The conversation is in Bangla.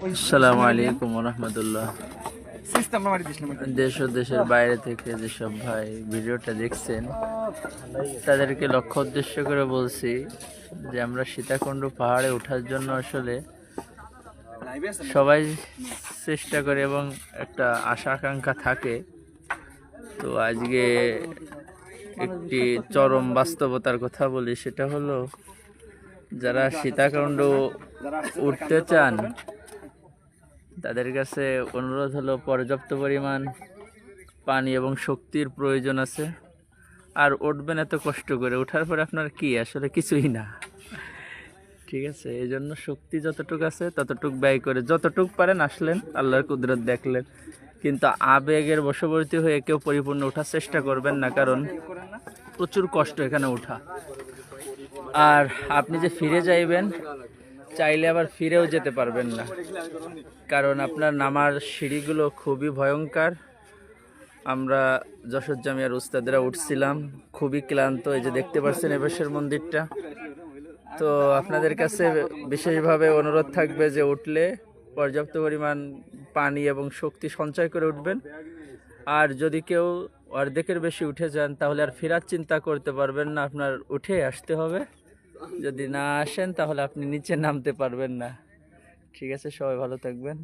আসসালামু আলাইকুম রহমতুল্লাহ দেশ ও দেশের বাইরে থেকে যেসব ভাই ভিডিওটা দেখছেন তাদেরকে লক্ষ্য উদ্দেশ্য করে বলছি যে আমরা সীতাকুণ্ড পাহাড়ে ওঠার জন্য আসলে সবাই চেষ্টা করে এবং একটা আশা আকাঙ্ক্ষা থাকে। তো আজকে একটি চরম বাস্তবতার কথা বলি সেটা হলো যারা সীতাকুণ্ড উঠতে চান তাদের কাছে অনুরোধ হলো পর্যাপ্ত পরিমাণ পানি এবং শক্তির প্রয়োজন আছে। আর উঠবেন এত কষ্ট করে। ওঠার পরে আপনার কি? আসলে কিছুই না। ঠিক আছে এই জন্য শক্তি যতটুকু আছে ততটুক ব্যয় করে। যতটুক পারেন আসলেন, আল্লাহর কুদরত দেখলেন। কিন্তু আবেগের বশবর্তী হয়ে কেউ পরিপূর্ণ ওঠার চেষ্টা করবেন না, কারণ প্রচুর কষ্ট এখানে ওঠা। আর আপনি যে ফিরে যাইবেন চাইলে আবার ফিরেও যেতে পারবেন না। কারণ আপনার নামার সিঁড়িগুলো খুবই ভয়ঙ্কর। আমরা যশোর জামিয়ার উস্তাদেরা উঠছিলাম, খুবই ক্লান্ত, এই যে দেখতে পাচ্ছেন এবেশের মন্দিরটা। তো আপনাদের কাছে বিশেষভাবে অনুরোধ থাকবে যে উঠলে পর্যাপ্ত পরিমাণ পানি এবং শক্তি সঞ্চয় করে উঠবেন। আর যদি কেউ অর্ধেকের বেশি উঠে যান, তাহলে আর ফেরার চিন্তা করতে পারবেন না, আপনার উঠে আসতে হবে। যদি না আসেন তাহলে আপনি নিচে নামতে পারবেন না। ঠিক আছে সবাই ভালো থাকবেন।